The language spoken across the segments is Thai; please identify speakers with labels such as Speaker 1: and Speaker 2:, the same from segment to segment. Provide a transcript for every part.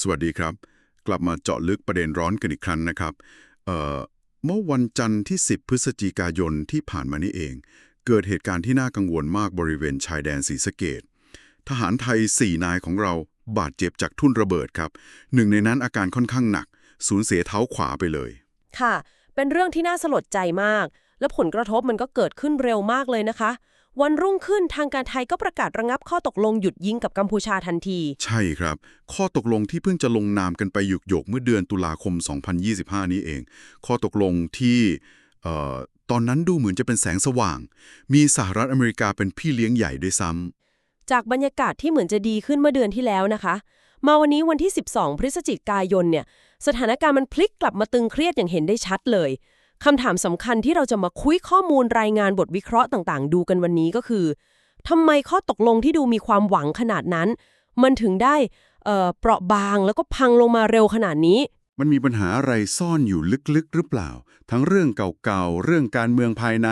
Speaker 1: สวัสดีครับ กลับมาเจาะลึกประเด็นร้อนกันอีกครั้งนะครับเเมื่อวันจันทร์ที่ 10 พฤศจิกายนที่ผ่านมานี่เอง เกิดเหตุการณ์ที่น่ากังวลมากบริเวณชายแดนศรีสะเกดทหารไทย 4 นายของเราบาดเจ็บจากทุ่นระเบิดครับหนึ่งในนั้นอาการค่อนข้างหนัก สูญเสียเท้าขวาไปเลย
Speaker 2: ค่ะ เป็นเรื่องที่น่าสลดใจมาก และผลกระทบมันก็เกิดขึ้นเร็วมากเลยนะคะ วันรุ่งขึ้นทางการไทยก็ประกาศระงับข้อตกลงหยุดยิงกับกัมพูชาทันที
Speaker 1: ใช่ครับ ข้อตกลงที่เพิ่งจะลงนามกันไปหยุกหยกๆเมื่อเดือนตุลาคม 2025 นี้เอง ข้อตกลงที่เอ่อตอนนั้นดูเหมือนจะเป็นแสงสว่าง มีสหรัฐอเมริกาเป็นพี่เลี้ยงใหญ่ด้วยซ้ำ
Speaker 2: จากบรรยากาศที่เหมือนจะดีขึ้นเมื่อเดือนที่แล้วนะคะ มาวันนี้วันที่ 12 พฤศจิกายนเนี่ยสถานการณ์มันพลิกกลับมาตึงเครียดอย่างเห็นได้ชัดเลย คำถามสำคัญที่เราจะมาคุยข้อมูลรายงานบทวิเคราะห์ต่างๆ ดูกันวันนี้ก็คือทำไมข้อตกลงที่ดูมีความหวังขนาดนั้น มันถึงได้เปราะบางแล้วก็พังลงมาเร็วขนาดนี้
Speaker 1: มันมีปัญหาอะไรซ่อนอยู่ลึกๆ หรือเปล่า ทั้งเรื่องเก่าๆ เรื่องการเมืองภายใน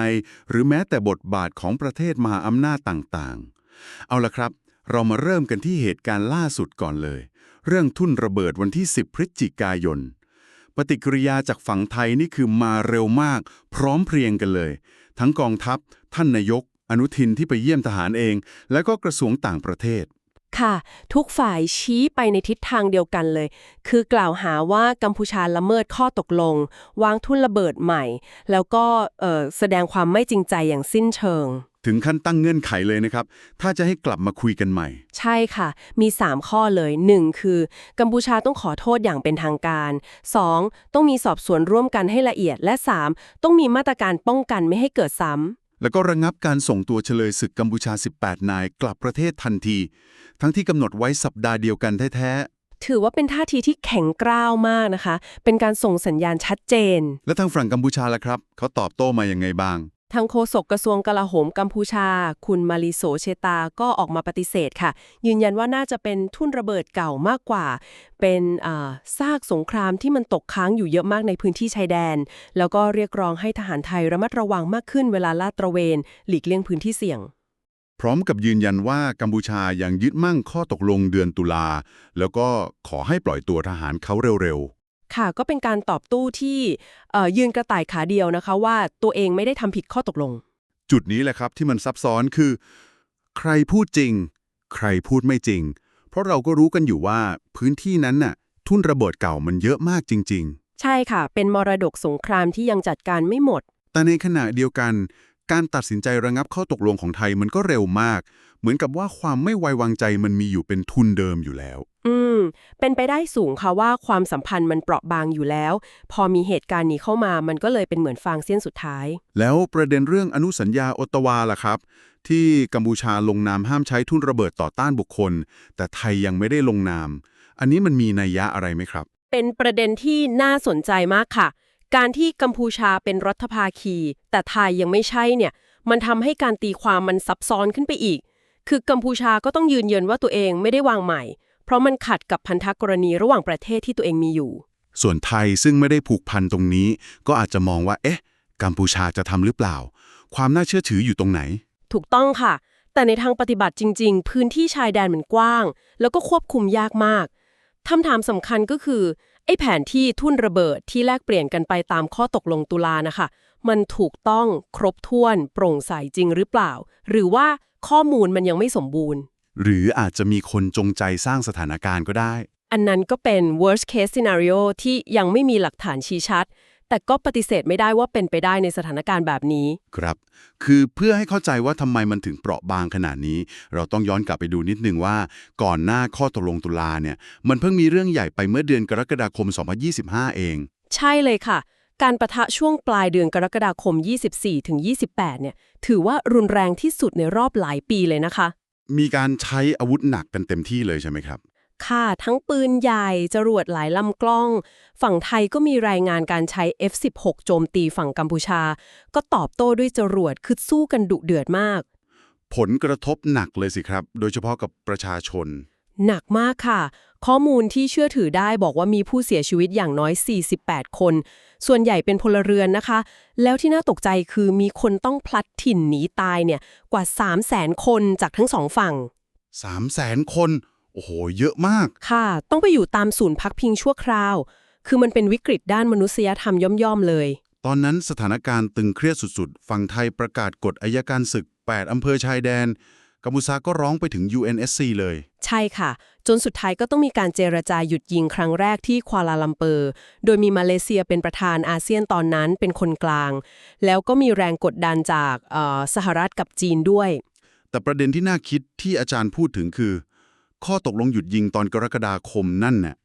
Speaker 1: หรือแม้แต่บทบาทของประเทศมหาอำนาจต่างๆ เอาละครับ เรามาเริ่มกันที่เหตุการณ์ล่าสุดก่อนเลย เรื่องทุ่นระเบิดวันที่ 10 พฤศจิกายน ปฏิกิริยาจากฝั่งไทยนี่คือมาเร็วมาก พร้อมเพรียงกันเลย ทั้งกองทัพ ท่านนายก อนุทินที่ไปเยี่ยมทหารเอง และก็กระทรวงต่างประเทศ
Speaker 2: ค่ะ ทุกฝ่ายชี้ไปในทิศทางเดียวกันเลย คือกล่าวหาว่ากัมพูชาละเมิดข้อตกลง วางทุนระเบิดใหม่ แล้วก็แสดงความไม่จริงใจอย่างสิ้นเชิง
Speaker 1: ถึงขั้นตั้งเงื่อนไขเลยนะครับ ถ้าจะให้กลับมาคุยกันใหม่
Speaker 2: ใช่ค่ะ มี 3 ข้อเลย 1. คือ กัมพูชาต้องขอโทษอย่างเป็นทางการ 2. ต้องมีสอบสวนร่วมกันให้ละเอียด และ 3. ต้องมีมาตรการป้องกันไม่ให้เกิดซ้ำ
Speaker 1: แล้วก็ระงับการส่งตัวเฉลยศึกกัมพูชา 18 นายกลับประเทศทันที ทั้งที่กำหนดไว้สัปดาห์เดียวกันแท้
Speaker 2: ถือว่าเป็นท่าทีที่แข็งกร้าวมากนะคะ เป็นการส่งสัญญาณชัดเจน
Speaker 1: ๆและทางฝั่งกัมพูชาล่ะครับ เขาตอบโต้มายังไงบ้าง
Speaker 2: ทางโฆษกกระทรวงกลาโหมกัมพูชา คุณมาริโสเชตาก็ออกมาปฏิเสธค่ะ ยืนยันว่าน่าจะเป็นทุ่นระเบิดเก่ามากกว่า เป็นอ่าซากสงครามที่มันตกค้างอยู่เยอะมากในพื้นที่ชายแดน แล้วก็เรียกร้องให้ทหารไทยระมัดระวังมากขึ้นเวลาลาดตระเวน หลีกเลี่ยงพื้นที่เสี่ยง
Speaker 1: พร้อมกับยืนยันว่ากัมพูชายังยึดมั่งข้อตกลงเดือนตุลาแล้วก็ขอให้ปล่อยตัวทหารเขาเร็ว
Speaker 2: ค่ะก็เป็นการตอบโต้ที่เอ่อยืนกระต่ายขาเดียวนะคะว่าตัวเองไม่ได้ทำผิดข้อตกลง
Speaker 1: ๆจุดนี้แหละครับที่มันซับซ้อนคือ ใครพูดจริง ใครพูดไม่จริง เพราะเราก็รู้กันอยู่ว่าพื้นที่นั้นน่ะ ทุ่นระเบิดเก่ามันเยอะมากจริง ๆ
Speaker 2: ใช่ค่ะ เป็นมรดกสงครามที่ยังจัดการไม่หมด
Speaker 1: แต่ในขณะเดียวกัน การตัดสินใจระงับข้อตกลงของไทยมันก็เร็วมาก เหมือนกับว่าความไม่ไว้วางใจมันมีอยู่เป็นทุนเดิมอยู่แล้ว
Speaker 2: อืม เป็นไปได้สูงค่ะว่าความสัมพันธ์มันเปราะบางอยู่แล้ว พอมีเหตุการณ์นี้เข้ามามันก็เลยเป็นเหมือนฟางเส้นสุดท้าย
Speaker 1: แล้วประเด็นเรื่องอนุสัญญาโอตตาวาล่ะครับ ที่กัมพูชาลงนามห้ามใช้ทุนระเบิดต่อต้านบุคคล แต่ไทยยังไม่ได้ลงนาม อันนี้มันมีนัยยะอะไรไหมครับ
Speaker 2: เป็นประเด็นที่น่าสนใจมากค่ะ การที่กัมพูชาเป็นรัฐภาคี แต่ไทยยังไม่ใช่เนี่ย มันทำให้การตีความมันซับซ้อนขึ้นไปอีก คือกัมพูชาก็ต้องยืนยันว่าตัวเองไม่ได้วางใหม่ เพราะมันขัดกับพันธกรณีระหว่างประเทศที่ตัวเองมีอยู่
Speaker 1: ส่วนไทยซึ่งไม่ได้ผูกพันตรงนี้ ก็อาจจะมองว่า เอ๊ะ กัมพูชาจะทำหรือเปล่า ความน่าเชื่อถืออยู่ตรงไหน
Speaker 2: ถูกต้องค่ะ แต่ในทางปฏิบัติจริง ๆ พื้นที่ชายแดนมันกว้าง แล้วก็ควบคุมยากมากคำถามสำคัญก็คือไอ้แผนที่ทุ่นระเบิดที่แลกเปลี่ยนกันไปตามข้อตกลงตุลานะคะ มันถูกต้องครบถ้วน โปร่งใสจริงหรือเปล่า หรือว่า ข้อมูลมันยังไม่สมบูรณ์
Speaker 1: หรืออาจจะมีคนจงใจสร้างสถานการณ์ก็ได้
Speaker 2: อันนั้นก็เป็น worst case scenario ที่ยังไม่มีหลักฐานชี้ชัด แต่ก็ปฏิเสธไม่ได้ว่าเป็นไปได้ในสถานการณ์แบบนี้
Speaker 1: ครับ คือเพื่อให้เข้าใจว่าทำไมมันถึงเปราะบางขนาดนี้ เราต้องย้อนกลับไปดูนิดนึงว่า ก่อนหน้าข้อตกลงตุลาเนี่ย มันเพิ่งมีเรื่องใหญ่ไปเมื่อเดือนกรกฎาคม 2025 เอง
Speaker 2: ใช่เลยค่ะ การประทะช่วงปลายเดือนกรกฎาคม 24-28 เนี่ย ถือว่ารุนแรงที่สุดในรอบหลายปีเลยนะคะ
Speaker 1: มีการใช้อาวุธหนักกันเต็มที่เลยใช่ไหมครับ
Speaker 2: ค่ะ ทั้งปืนใหญ่จรวดหลายลำกล้อง ฝั่งไทยก็มีรายงานการใช้ F16 โจมตีฝั่งกัมพูชา ก็ตอบโต้ด้วยจรวดคือสู้กันดุเดือดมาก
Speaker 1: ผลกระทบหนักเลยสิครับ โดยเฉพาะกับประชาชน
Speaker 2: หนักมากค่ะ ข้อมูลที่เชื่อถือได้บอกว่ามีผู้เสียชีวิตอย่างน้อย 48 คน ส่วนใหญ่เป็นพลเรือนนะคะ แล้วที่น่าตกใจคือมีคนต้องพลัดถิ่นหนีตายเนี่ยกว่า 3 0 0 0 0 0คนจากทั้งสองฝั่ง
Speaker 1: 3 0 0แสนคนโโอ้โห เยอะมาก
Speaker 2: ค่ะ ต้องไปอยู่ตามศูนย์พักพิงชั่วคราว คือมันเป็นวิกฤตด้านมนุษยธรรมย่อมๆเลย
Speaker 1: ตอนนั้นสถานการณ์ตึงเครียดสุดๆ ฝั่งไทยประกาศกฎอายการศึก 8 อำเภอชายแดน กัมพูชาก็ร้องไปถึง UNSC เลย
Speaker 2: ใช่ค่ะ จนสุดท้ายก็ต้องมีการเจรจาหยุดยิงครั้งแรกที่ควาลาลัมเปอร์ โดยมีมาเลเซียเป็นประธานอาเซียนตอนนั้นเป็นคนกลาง แล้วก็มีแรงกดดันจากเอ่อสหรัฐกับจีนด้วย
Speaker 1: แต่ประเด็นที่น่าคิดที่อาจารย์พูดถึงคือ ข้อตกลงหยุดยิงตอนกรกฎาคมนั่นน่ะ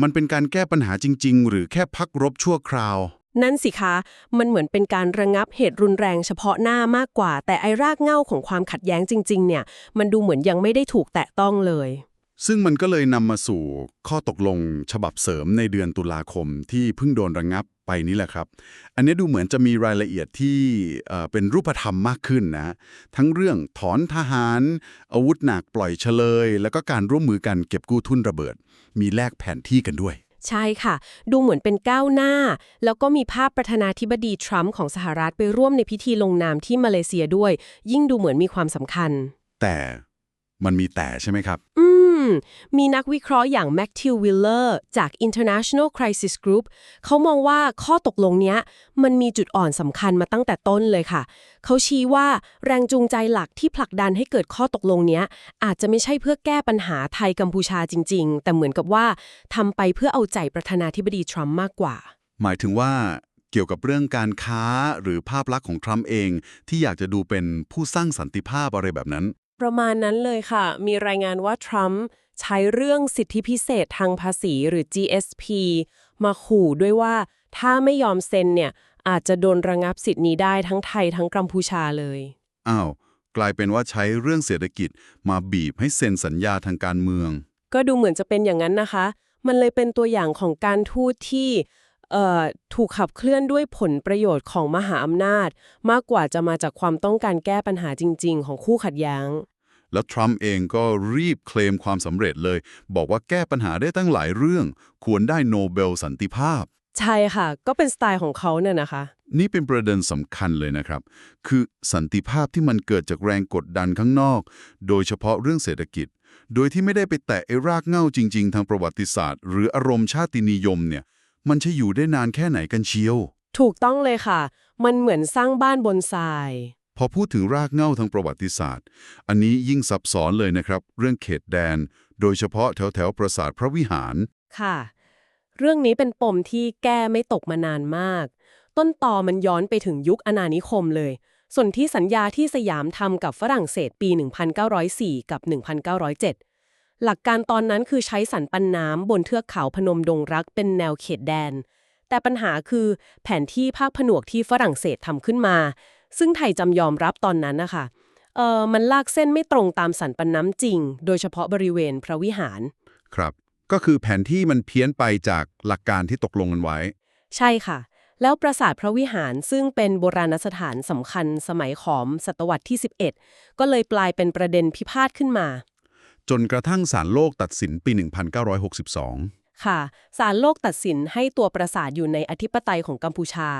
Speaker 1: มันเป็นการแก้ปัญหาจริง ๆ หรือแค่พักรบชั่วคราว
Speaker 2: นั่นสิคะ มันเหมือนเป็นการระงับเหตุรุนแรงเฉพาะหน้ามากกว่า แต่ไอรากเหง้าของความขัดแย้งจริง ๆ เนี่ย มันดูเหมือนยังไม่ได้ถูกแตะต้องเลย
Speaker 1: ซึ่งมันก็เลยนำมาสู่ข้อตกลงฉบับเสริมในเดือนตุลาคมที่เพิ่งโดนระงับไปนี่แหละครับ อันนี้ดูเหมือนจะมีรายละเอียดที่เป็นรูปธรรมมากขึ้นนะ ทั้งเรื่องถอนทหาร อาวุธหนักปล่อยเฉลย แล้วก็การร่วมมือกันเก็บกู้ทุนระเบิด มีแลกแผนที่กันด้วย
Speaker 2: ใช่ค่ะ ดูเหมือนเป็นก้าวหน้า แล้วก็มีภาพประธานาธิบดีทรัมป์ของสหรัฐไปร่วมในพิธีลงนามที่มาเลเซียด้วย ยิ่งดูเหมือนมีความสำคัญ
Speaker 1: แต่มันมีแต่ใช่ไหมครับ
Speaker 2: อืม มีนักวิเคราะห์อย่างแม็กทิววิลเลอร์จาก International Crisis Group เขามองว่าข้อตกลงเนี้ย มันมีจุดอ่อนสำคัญมาตั้งแต่ต้นเลยค่ะ เขาชี้ว่าแรงจูงใจหลักที่ผลักดันให้เกิดข้อตกลงเนี้ย อาจจะไม่ใช่เพื่อแก้ปัญหาไทยกัมพูชาจริง ๆ แต่เหมือนกับว่าทำไปเพื่อเอาใจประธานาธิบดีทรัมป์มากกว่า
Speaker 1: หมายถึงว่าเกี่ยวกับเรื่องการค้าหรือภาพลักษณ์ของทรัมป์เอง ที่อยากจะดูเป็นผู้สร้างสันติภาพอะไรแบบนั้น
Speaker 2: ประมาณนั้นเลยค่ะ มีรายงานว่าทรัมป์ใช้เรื่องสิทธิพิเศษทางภาษีหรือ GSP มาขู่ด้วยว่าถ้าไม่ยอมเซ็นเนี่ย อาจจะโดนระงับสิทธินี้ได้ทั้งไทยทั้งกัมพูชาเลย
Speaker 1: อ้าว กลายเป็นว่าใช้เรื่องเศรษฐกิจมาบีบให้เซ็นสัญญาทางการเมือง
Speaker 2: ก็ดูเหมือนจะเป็นอย่างนั้นนะคะ มันเลยเป็นตัวอย่างของการทูตที่เอ่อ ถูกขับเคลื่อนด้วยผลประโยชน์ของมหาอำนาจ มากกว่าจะมาจากความต้องการแก้ปัญหาจริง ๆ ของคู่ขัดแย้ง
Speaker 1: แล้วทรัมป์เองก็รีบเคลมความสำเร็จเลย บอกว่าแก้ปัญหาได้ตั้งหลายเรื่อง ควรได้โนเบลสันติภาพ
Speaker 2: ใช่ค่ะ ก็เป็นสไตล์ของเขาเนี่ยนะคะ
Speaker 1: นี่เป็นประเด็นสำคัญเลยนะครับ คือสันติภาพที่มันเกิดจากแรงกดดันข้างนอก โดยเฉพาะเรื่องเศรษฐกิจ โดยที่ไม่ได้ไปแตะไอ้รากเหง้าจริง ๆ ทางประวัติศาสตร์ หรืออารมณ์ชาตินิยมเนี่ย มันจะอยู่ได้นานแค่ไหนกันเชียว
Speaker 2: ถูกต้องเลยค่ะ มันเหมือนสร้างบ้านบนทราย
Speaker 1: พอพูดถึงรากเหง้าทางประวัติศาสตร์ อันนี้ยิ่งซับซ้อนเลยนะครับ เรื่องเขตแดน โดยเฉพาะแถวแถวๆปราสาทพระวิหาร
Speaker 2: ค่ะ เรื่องนี้เป็นปมที่แก้ไม่ตกมานานมาก ต้นตอมันย้อนไปถึงยุคอาณานิคมเลย ส่วนที่สัญญาที่สยามทำกับฝรั่งเศสปี 1904 กับ 1907 หลักการตอนนั้นคือใช้สันปันน้ำบนเทือกเขาพนมดงรักเป็นแนวเขตแดน แต่ปัญหาคือแผนที่ภาคผนวกที่ฝรั่งเศสทำขึ้นมา ซึ่งไทยจำยอมรับตอนนั้นนะคะเออมันลากเส้นไม่ตรงตามสันปันน้ำจริง โดยเฉพาะบริเวณพระวิหาร
Speaker 1: ครับ ก็คือแผนที่มันเพี้ยนไปจากหลักการที่ตกลงกันไว้
Speaker 2: ใช่ค่ะ แล้วปราสาทพระวิหารซึ่งเป็นโบราณสถานสำคัญสมัยขอมศตวรรษที่ 11 ก็เลยกลายเป็นประเด็นพิพาทขึ้นมา
Speaker 1: จนกระทั่งศาลโลกตัดสินปี 1962
Speaker 2: ค่ะศาลโลกตัดสินให้ตัวปราสาทอยู่ในอธิปไตยของกัมพูชา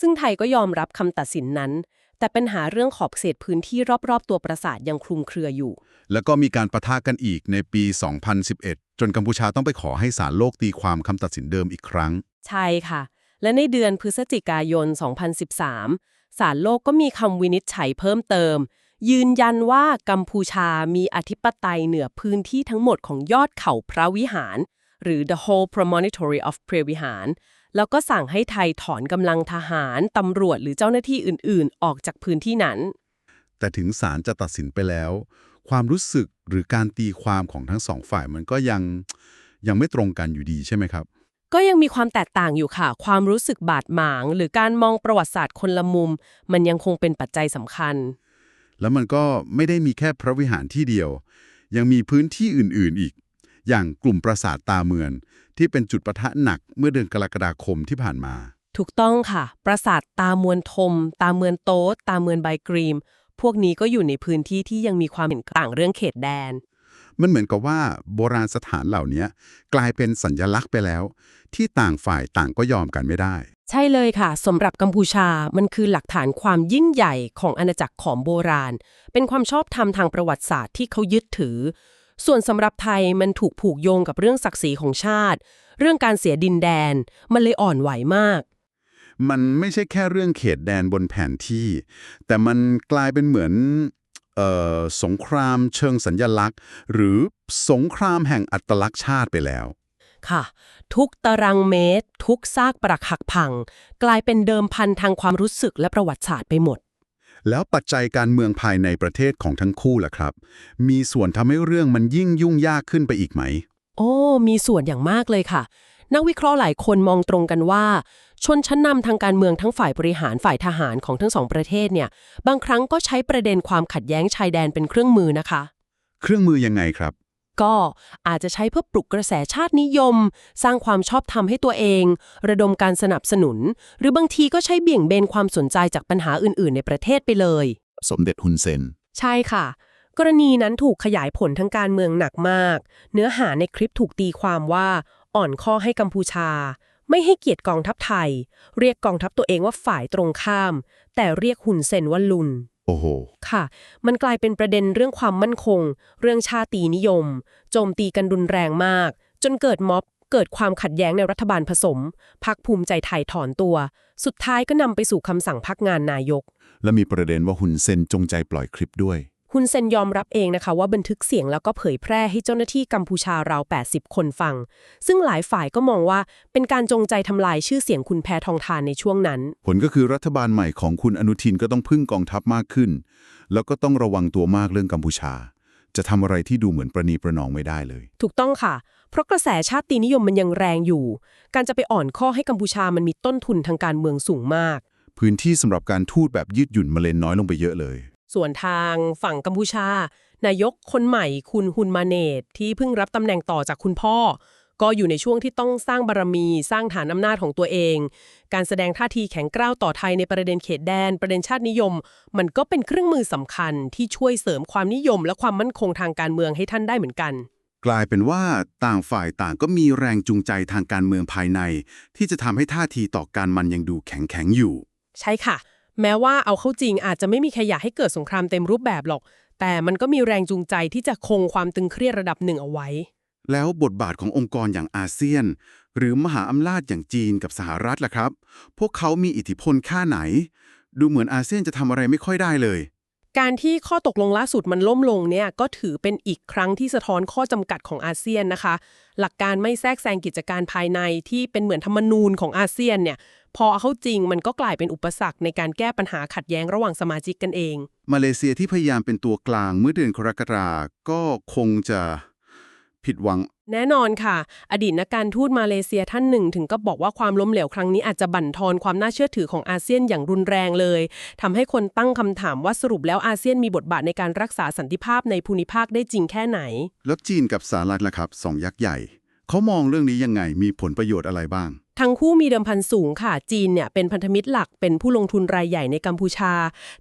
Speaker 2: ซึ่งไทยก็ยอมรับคำตัดสินนั้น แต่ปัญหาเรื่องขอบเขตพื้นที่รอบๆ ตัวปราสาทยังคลุมเครืออยู่
Speaker 1: แล้วก็มีการประทะกันอีกในปี 2011 จนกัมพูชาต้องไปขอให้ศาลโลกตีความคำตัดสินเดิมอีกครั้ง
Speaker 2: ใช่ค่ะ และในเดือนพฤศจิกายน 2013 ศาลโลกก็มีคำวินิจฉัยเพิ่มเติม ยืนยันว่ากัมพูชามีอธิปไตยเหนือพื้นที่ทั้งหมดของยอดเขาพระวิหาร หรือ the whole promontory of พระวิหาร แล้วก็สั่งให้ไทยถอนกำลังทหาร ตำรวจหรือเจ้าหน้าที่อื่น ๆ ออกจากพื้นที่นั้น
Speaker 1: แต่ถึงศาลจะตัดสินไปแล้ว ความรู้สึกหรือการตีความของทั้งสองฝ่ายมันก็ยังยังไม่ตรงกันอยู่ดีใช่ไหมครับ
Speaker 2: ก็ยังมีความแตกต่างอยู่ค่ะ ความรู้สึกบาดหมาง หรือการมองประวัติศาสตร์คนละมุม มันยังคงเป็นปัจจัยสำคัญ
Speaker 1: แล้วมันก็ไม่ได้มีแค่พระวิหารที่เดียว ยังมีพื้นที่อื่นๆอีก อย่างกลุ่มปราสาทตาเมือน ที่เป็นจุดประทะหนักเมื่อเดือนกรกฎาคมที่ผ่านมา
Speaker 2: ถูกต้องค่ะ ปราสาทตามวนทม ตามเมือนโต๊ดตามเมือนใบกรีม พวกนี้ก็อยู่ในพื้นที่ที่ยังมีความเห็นต่างเรื่องเขตแดน
Speaker 1: มันเหมือนกับว่าโบราณสถานเหล่านี้กลายเป็นสัญญลักษณ์ไปแล้ว ที่ต่างฝ่ายต่างก็ยอมกันไม่ได้
Speaker 2: ใช่เลยค่ะสำหรับกัมพูชามันคือหลักฐานความยิ่งใหญ่ของอาณาจักรขอมโบราณ เป็นความชอบธรรมทางประวัติศาสตร์ที่เขายึดถือ ส่วนสำหรับไทยมันถูกผูกโยงกับเรื่องศักดิ์ศรีของชาติ เรื่องการเสียดินแดน มันเลยอ่อนไหวมาก
Speaker 1: มันไม่ใช่แค่เรื่องเขตแดนบนแผนที่ แต่มันกลายเป็นเหมือนเอ่อ สงครามเชิงสัญญลักษณ์ หรือสงครามแห่งอัตลักษณ์ชาติไปแล้ว
Speaker 2: ค่ะ ทุกตารางเมตร ทุกซากปรักหักพัง กลายเป็นเดิมพันทางความรู้สึกและประวัติศาสตร์ไปหมด
Speaker 1: แล้วปัจจัยการเมืองภายในประเทศของทั้งคู่ล่ะครับ มีส่วนทำให้เรื่องมันยิ่งยุ่งยากขึ้นไปอีกไหม
Speaker 2: โอ้ มีส่วนอย่างมากเลยค่ะ นักวิเคราะห์หลายคนมองตรงกันว่า ชนชั้นนำทางการเมืองทั้งฝ่ายบริหารฝ่ายทหารของทั้งสองประเทศเนี่ย บางครั้งก็ใช้ประเด็นความขัดแย้งชายแดนเป็นเครื่องมือนะคะ
Speaker 1: เครื่องมือยังไงครับ
Speaker 2: ก็อาจจะใช้เพื่อปลุกกระแสชาตินิยม สร้างความชอบธรรมให้ตัวเอง ระดมการสนับสนุน หรือบางทีก็ใช้เบี่ยงเบนความสนใจจากปัญหาอื่น ๆ ในประเทศไปเลย
Speaker 1: สมเด็จฮุนเซน
Speaker 2: ใช่ค่ะ กรณีนั้นถูกขยายผลทางการเมืองหนักมาก เนื้อหาในคลิปถูกตีความว่าอ่อนข้อให้กัมพูชา ไม่ให้เกียรติกองทัพไทย เรียกกองทัพตัวเองว่าฝ่ายตรงข้าม แต่เรียกหุนเซนว่าลุน
Speaker 1: โอ้โห
Speaker 2: ค่ะ มันกลายเป็นประเด็นเรื่องความมั่นคง เรื่องชาตินิยม โจมตีกันรุนแรงมาก จนเกิดม็อบ เกิดความขัดแย้งในรัฐบาลผสมพักภูมิใจไทยถอนตัว สุดท้ายก็นำไปสู่คำสั่งพักงานนายก
Speaker 1: และมีประเด็นว่าฮุนเซนจงใจปล่อยคลิปด้วย
Speaker 2: ฮุนเซนยอมรับเองนะคะว่าบันทึกเสียงแล้วก็เผยแพร่ให้เจ้าหน้าที่กัมพูชาราว 80 คนฟัง ซึ่งหลายฝ่ายก็มองว่าเป็นการจงใจทำลายชื่อเสียงคุณแพทองทานในช่วงนั้น
Speaker 1: ผลก็คือรัฐบาลใหม่ของคุณอนุทินก็ต้องพึ่งกองทัพมากขึ้น แล้วก็ต้องระวังตัวมากเรื่องกัมพูชา จะทำอะไรที่ดูเหมือนประนีประนอมไม่ได้เลย
Speaker 2: ถูกต้องค่ะ เพราะกระแสชาตินิยมมันยังแรงอยู่ การจะไปอ่อนข้อให้กัมพูชามันมีต้นทุนทางการเมืองสูงมาก
Speaker 1: พื้นที่สำหรับการทูตแบบยืดหยุ่นมาเลนน้อยลงไปเยอะเลย
Speaker 2: ส่วนทางฝั่งกัมพูชา นายกคนใหม่คุณฮุนมาเนตที่เพิ่งรับตำแหน่งต่อจากคุณพ่อ ก็อยู่ในช่วงที่ต้องสร้างบารมี สร้างฐานอำนาจของตัวเอง การแสดงท่าทีแข็งกร้าวต่อไทยในประเด็นเขตแดน ประเด็นชาตินิยม มันก็เป็นเครื่องมือสำคัญที่ช่วยเสริมความนิยม และความมั่นคงทางการเมืองให้ท่านได้เหมือนกัน
Speaker 1: กลายเป็นว่าต่างฝ่ายต่างก็มีแรงจูงใจทางการเมืองภายใน ที่จะทำให้ท่าทีต่อการมันยังดูแข็งแข็งๆอยู่
Speaker 2: ใช่ค่ะ แม้ว่าเอาเข้าจริงอาจจะไม่มีใครอยากให้เกิดสงครามเต็มรูปแบบหรอก แต่มันก็มีแรงจูงใจที่จะคงความตึงเครียดระดับหนึ่งเอาไว้
Speaker 1: แล้วบทบาทขององค์กรอย่างอาเซียน หรือมหาอำนาจอย่างจีนกับสหรัฐล่ะครับ พวกเขามีอิทธิพลค่าไหน ดูเหมือนอาเซียนจะทำอะไรไม่ค่อยได้เลย
Speaker 2: การที่ข้อตกลงล่าสุดมันล่มลงเนี่ยก็ถือเป็นอีกครั้งที่สะท้อนข้อจำกัดของอาเซียนนะคะ หลักการไม่แทรกแซงกิจการภายในที่เป็นเหมือนธรรมนูญของอาเซียนเนี่ย พอเอาเข้าจริงมันก็กลายเป็นอุปสรรคในการแก้ปัญหาขัดแย้งระหว่างสมาชิกกันเอง
Speaker 1: มาเลเซียที่พยายามเป็นตัวกลางเมื่อเดือนกรกฎาก็คงจะผิดหวัง
Speaker 2: แน่นอนค่ะ อดีตนักการทูตมาเลเซียท่านหนึ่ง ถึงก็บอกว่าความล้มเหลวครั้งนี้อาจจะบั่นทอนความน่าเชื่อถือของอาเซียนอย่างรุนแรงเลยทำให้คนตั้งคำถามว่าสรุปแล้วอาเซียนมีบทบาทในการรักษาสันติภาพในภูมิภาคได้จริงแค่ไหน
Speaker 1: แล้วจีนกับสหรัฐล่ะครับสองยักษ์ใหญ่ เขามองเรื่องนี้ยังไงมีผลประโยชน์อะไรบ้าง
Speaker 2: ทั้งคู่มีเดิมพันสูงค่ะ จีนเนี่ยเป็นพันธมิตรหลักเป็นผู้ลงทุนรายใหญ่ในกัมพูชา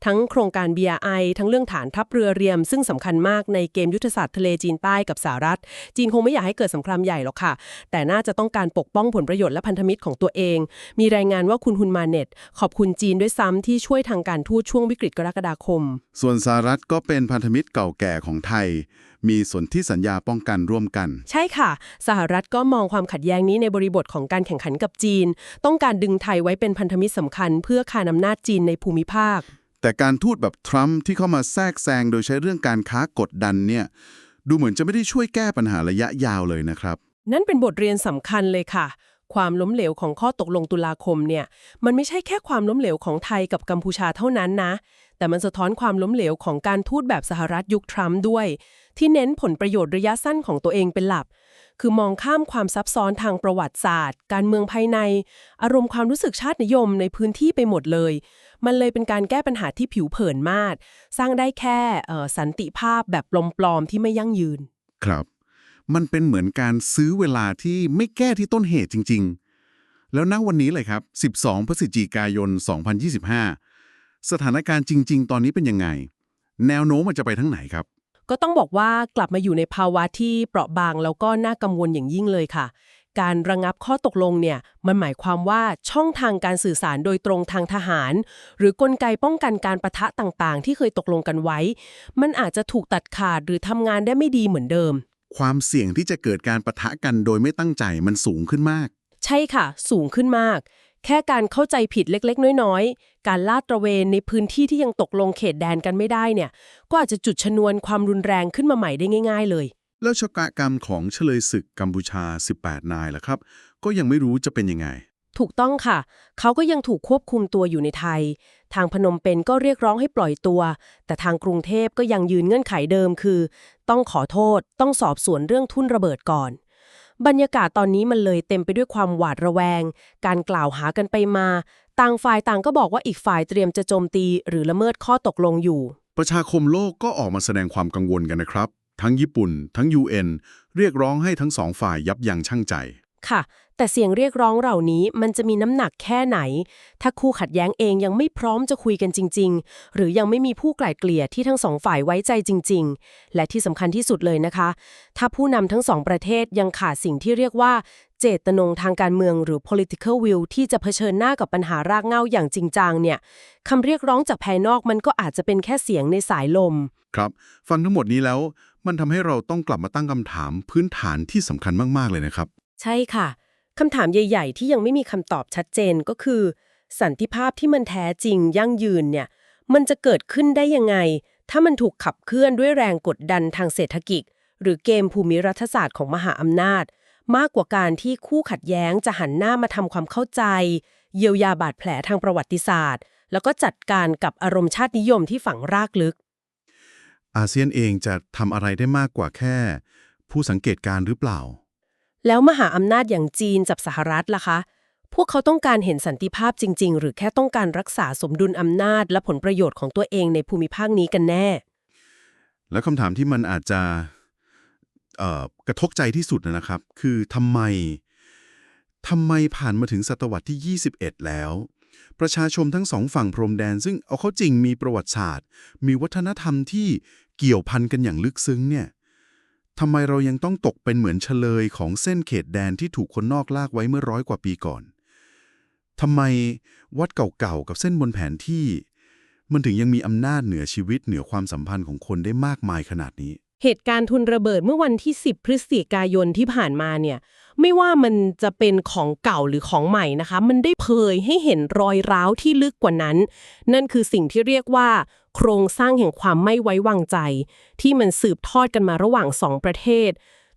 Speaker 2: ทั้งโครงการ BRI ทั้งเรื่องฐานทัพเรือเรียม ซึ่งสำคัญมากในเกมยุทธศาสตร์ทะเลจีนใต้กับสหรัฐ จีนคงไม่อยากให้เกิดสงครามใหญ่หรอกค่ะ แต่น่าจะต้องการปกป้องผลประโยชน์และพันธมิตรของตัวเอง มีรายงานว่าคุณฮุนมาเน็ต ขอบคุณจีนด้วยซ้ำที่ช่วยทางการทูตช่วงวิกฤตกรกฎาคม
Speaker 1: ส่วนสหรัฐก็เป็นพันธมิตรเก่าแก่ของไทย มีสนธิสัญญาป้องกันร่วมกัน
Speaker 2: ใช่ค่ะ สหรัฐก็มองความขัดแย้งนี้ในบริบทของการแข่งขันกับจีน ต้องการดึงไทยไว้เป็นพันธมิตรสำคัญ เพื่อคานอำนาจจีนในภูมิภาค
Speaker 1: แต่การทูตแบบทรัมป์ที่เข้ามาแทรกแซงโดยใช้เรื่องการค้ากดดันเนี่ยดูเหมือนจะไม่ได้ช่วยแก้ปัญหาระยะยาวเลยนะครับ
Speaker 2: นั่นเป็นบทเรียนสำคัญเลยค่ะ ความล้มเหลวของข้อตกลงตุลาคมเนี่ย มันไม่ใช่แค่ความล้มเหลวของไทยกับกัมพูชาเท่านั้นนะ แต่มันสะท้อนความล้มเหลวของการทูตแบบสหรัฐยุคทรัมป์ด้วย ที่เน้นผลประโยชน์ระยะสั้นของตัวเองเป็นหลัก คือมองข้ามความซับซ้อนทางประวัติศาสตร์ การเมืองภายใน อารมณ์ความรู้สึกชาตินิยมในพื้นที่ไปหมดเลย มันเลยเป็นการแก้ปัญหาที่ผิวเผินมาก สร้างได้แค่สันติภาพแบบปลอมๆที่ไม่ยั่งยืน
Speaker 1: ครับ มันเป็นเหมือนการซื้อเวลาที่ไม่แก้ที่ต้นเหตุจริง ๆ แล้วณวันนี้เลยครับ 12 พฤศจิกายน 2025 สถานการณ์จริง ๆ ตอนนี้เป็นยังไง แนวโน้มมันจะไปทั้งไหนครับ
Speaker 2: ก็ต้องบอกว่ากลับมาอยู่ในภาวะที่เปราะบางแล้วก็น่ากังวลอย่างยิ่งเลยค่ะการระงับข้อตกลงเนี่ยมันหมายความว่าช่องทางการสื่อสารโดยตรงทางทหาร หรือกลไกป้องกันการประทะต่างๆ ที่เคยตกลงกันไว้ มันอาจจะถูกตัดขาดหรือทำงานได้ไม่ดีเหมือนเดิม
Speaker 1: ความเสี่ยงที่จะเกิดการปะทะกันโดยไม่ตั้งใจมันสูงขึ้นมาก
Speaker 2: ใช่ค่ะ สูงขึ้นมาก แค่การเข้าใจผิดเล็กๆ น้อยๆ การลาดตระเวนในพื้นที่ที่ยังตกลงเขตแดนกันไม่ได้เนี่ย ก็อาจจะจุดชนวนความรุนแรงขึ้นมาใหม่ได้ง่าย ๆ เลย
Speaker 1: แล้วชะกะกรรมของเฉลยศึกกัมพูชา 18 นายล่ะครับ ก็ยังไม่รู้จะเป็นยังไง
Speaker 2: ถูกต้องค่ะ เขาก็ยังถูกควบคุมตัวอยู่ในไทย ทางพนมเปญก็เรียกร้องให้ปล่อยตัว แต่ทางกรุงเทพก็ยังยืนเงื่อนไขเดิมคือ ต้องขอโทษ ต้องสอบสวนเรื่องทุ่นระเบิดก่อน บรรยากาศตอนนี้มันเลยเต็มไปด้วยความหวาดระแวง การกล่าวหากันไปมา ต่างฝ่ายต่างก็บอกว่าอีกฝ่ายเตรียมจะโจมตี หรือละเมิดข้อตกลงอยู่
Speaker 1: ประชาคมโลกก็ออกมาแสดงความกังวลกันนะครับ ทั้งญี่ปุ่น ทั้ง UN เรียกร้องให้ทั้งสองฝ่ายยับยั้งชั่งใจ
Speaker 2: ค่ะ แต่เสียงเรียกร้องเหล่านี้มันจะมีน้ำหนักแค่ไหน ถ้าคู่ขัดแย้งเองยังไม่พร้อมจะคุยกันจริง ๆ หรือยังไม่มีผู้ไกล่เกลี่ยที่ทั้งสองฝ่ายไว้ใจจริง ๆ และที่สำคัญที่สุดเลยนะคะ ถ้าผู้นำทั้งสองประเทศยังขาดสิ่งที่เรียกว่าเจตนงทางการเมืองหรือ political will ที่จะเผชิญหน้ากับปัญหารากเหง้าอย่างจริงจังเนี่ยคำเรียกร้องจากภายนอกมันก็อาจจะเป็นแค่เสียงในสายลม
Speaker 1: ครับ ฟังทั้งหมดนี้แล้ว มันทำให้เราต้องกลับมาตั้งคำถามพื้นฐานที่สำคัญมาก ๆ เลยนะครับ
Speaker 2: ใช่ค่ะ คำถามใหญ่ ๆ ที่ยังไม่มีคำตอบชัดเจนก็คือ สันติภาพที่มันแท้จริงยั่งยืนเนี่ย มันจะเกิดขึ้นได้ยังไง ถ้ามันถูกขับเคลื่อนด้วยแรงกดดันทางเศรษฐกิจ หรือเกมภูมิรัฐศาสตร์ของมหาอำนาจ มากกว่าการที่คู่ขัดแย้งจะหันหน้ามาทำความเข้าใจ เยียวยาบาดแผลทางประวัติศาสตร์ แล้วก็จัดการกับอารมณ์ชาตินิยมที่ฝังรากลึก
Speaker 1: อาเซียนเองจะทำอะไรได้มากกว่าแค่ ผู้สังเกตการณ์หรือเปล่า
Speaker 2: แล้วมหาอำนาจอย่างจีนกับสหรัฐล่ะคะ พวกเขาต้องการเห็นสันติภาพจริง ๆ หรือแค่ต้องการรักษาสมดุลอำนาจ และผลประโยชน์ของตัวเองในภูมิภาคนี้กันแน่
Speaker 1: แล้วคำถามที่มันอาจจะกระทบใจที่สุดนะครับ คือทำไมทำไมผ่านมาถึงศตวรรษที่ 21 แล้ว ประชาชนทั้งสองฝั่งพรมแดนซึ่งเอาเข้าจริงมีประวัติศาสตร์ มีวัฒนธรรมที่เกี่ยวพันกันอย่างลึกซึ้งเนี่ย ทำไมเรายังต้องตกเป็นเหมือนเฉลยของเส้นเขตแดนที่ถูกคนนอกลากไว้เมื่อร้อยกว่าปีก่อนทำไมวัดเก่าๆกับเส้นบนแผนที่ มันถึงยังมีอำนาจเหนือชีวิตเหนือความสัมพันธ์ของคนได้มากมายขนาดนี้
Speaker 2: เหตุการณ์ทุนระเบิดเมื่อวันที่ 10 พฤศจิกายนที่ผ่านมาเนี่ยไม่ว่ามันจะเป็นของเก่าหรือของใหม่นะคะ มันได้เผยให้เห็นรอยร้าวที่ลึกกว่านั้น นั่นคือสิ่งที่เรียกว่า โครงสร้างแห่งความไม่ไว้วางใจ ที่มันสืบทอดกันมาระหว่างสองประเทศ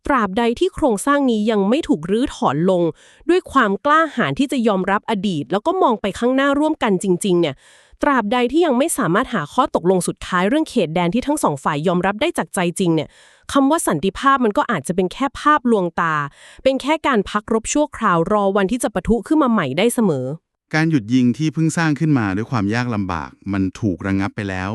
Speaker 2: ตราบใดที่โครงสร้างนี้ยังไม่ถูกรื้อถอนลง ด้วยความกล้าหาญที่จะยอมรับอดีต แล้วก็มองไปข้างหน้าร่วมกันจริง ๆ เนี่ย ตราบใดที่ยังไม่สามารถหาข้อตกลงสุดท้ายเรื่องเขตแดนที่ทั้งสองฝ่ายยอมรับได้จากใจจริงเนี่ยคำว่าสันติภาพมันก็อาจจะเป็นแค่ภาพลวงตา เป็นแค่การพักรบชั่วคราวรอวันที่จะปะทุขึ้นมาใหม่ได้เสมอ
Speaker 1: การหยุดยิงที่เพิ่งสร้างขึ้นมาด้วยความยากลำบาก มันถูกระงงับไปแล้ว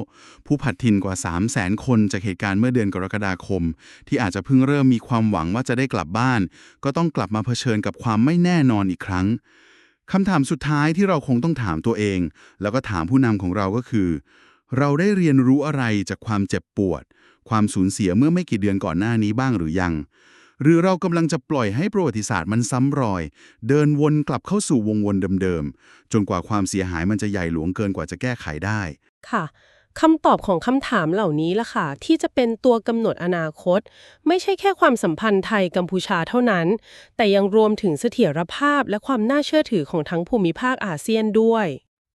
Speaker 1: ผู้ผัดถิ่นกว่า 3 0 0แสนคนจากเหตุการณ์เมื่อเดือนกรกฎาคม ที่อาจจะเพิ่งเริ่มมีความหวังว่าจะได้กลับบ้าน ก็ต้องกลับมาเผชิญกับความไม่แน่นอนอีกครั้ง คำถามสุดท้ายที่เราคงต้องถามตัวเอง แล้วก็ถามผู้นำของเราก็คือ เราได้เรียนรู้อะไรจากความเจ็บปวด ความสูญเสียเมื่อไม่กี่เดือนก่อนหน้านี้บ้างหรือยัง หรือเรากำลังจะปล่อยให้ประวัติศาสตร์มันซ้ำรอย เดินวนกลับเข้าสู่วงวนเดิมๆจนกว่าความเสียหายมันจะใหญ่หลวงเกินกว่าจะแก้ไขได้
Speaker 2: ค่ะ คำตอบของคำถามเหล่านี้ล่ะค่ะ ที่จะเป็นตัวกำหนดอนาคต ไม่ใช่แค่ความสัมพันธ์ไทยกัมพูชาเท่านั้น แต่ยังรวมถึงเสถียรภาพและความน่าเชื่อถือของทั้งภูมิภาคอาเซียนด้วย